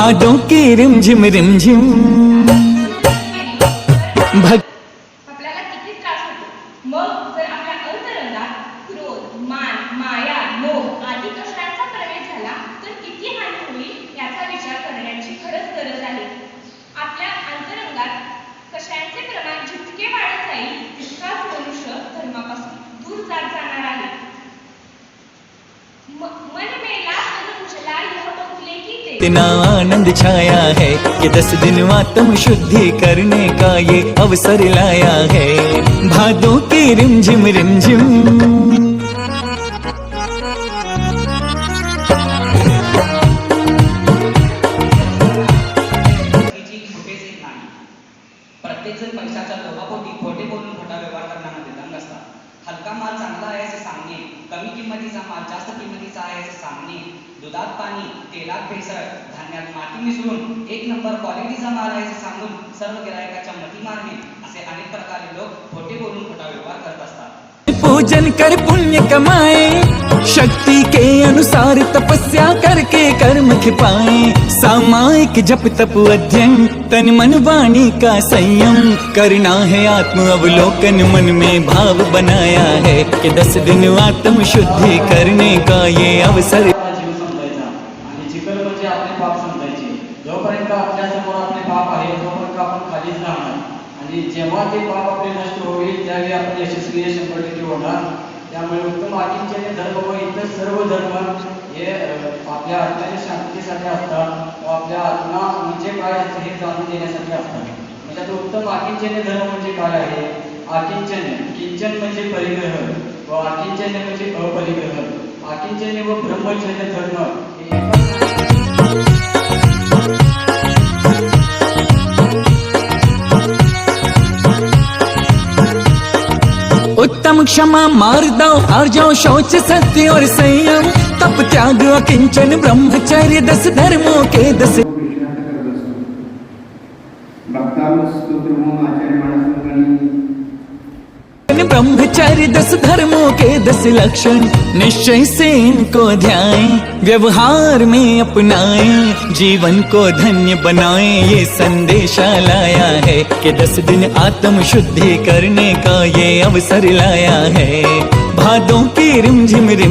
भादों की रिमझिम रिमझिम। भग आपल्याला किती त्रास होतो? मग जर आपल्या अंतरंगात क्रोध मान माया मोह आदी कष्टांचा इतना आनंद छाया है। कि दस दिन आत्म शुद्धि करने का ये अवसर लाया है। भादों की रिमझिम रिमझिम। कमी माल जास्त आहे सांगणे दुधात पाणी, तेलात भेसळ, धान्यात माती मिसळून एक नंबर क्वालिटीचा माल आहे असे सांगून सर्व गिरायकाच्या मती मारणे असे अनेक प्रकारे लोक खोटे बोलून खोटा व्यवहार करत असतात. पूजन कर, पुण्य कमाए, शक्ति के अनुसार तपस्या करके कर्म खिपाए सामायिक जप, तप, अध्ययन, तन, मन, वाणी का संयम। करना है आत्म अवलोकन, मन में भाव बनाया है कि दस दिन आत्म शुद्धि करने का ये अवसर आपल्या आपले पाप आहे तोपर्यंत आपण खालीच राहणार. आणि जेव्हा ते पाप आपले नष्ट होईल त्यावेळी आपण यशस्वी हे शंभर टक्के होणार त्यामुळे उत्तम आकिंचन धर्म व इतर सर्व धर्म हे आपल्या आत्म्याच्या शांतीसाठी असतात व आपल्या आत्मा म्हणजे काय असतं हे जाणून देण्यासाठी असतात. म्हणजे आता उत्तम आकिंचन्य धर्म म्हणजे काय आहे? आकिंचन्य किंचन म्हणजे परिग्रह व आकिंचन्य म्हणजे अपरिग्रह. आकिंचन्य व ब्रह्मचर्य धर्म हे उत्तम क्षमा मार दो हार जाओ, शौच सत्य और संयम। तप, त्याग अकिंचन ब्रह्मचर्य, दस धर्मों के दस। भक्तांना स्तोत्र म्हणून आचार्य महाराजांनी ब्रह्मचर्य, दस धर्मों के दस लक्षण। निश्चय से इनको ध्यान व्यवहार में अपनाए, जीवन को धन्य बनाए। ये संदेशा लाया है कि दस दिन आत्म शुद्धि करने का ये अवसर लाया है। भादों की रिमझिम रिम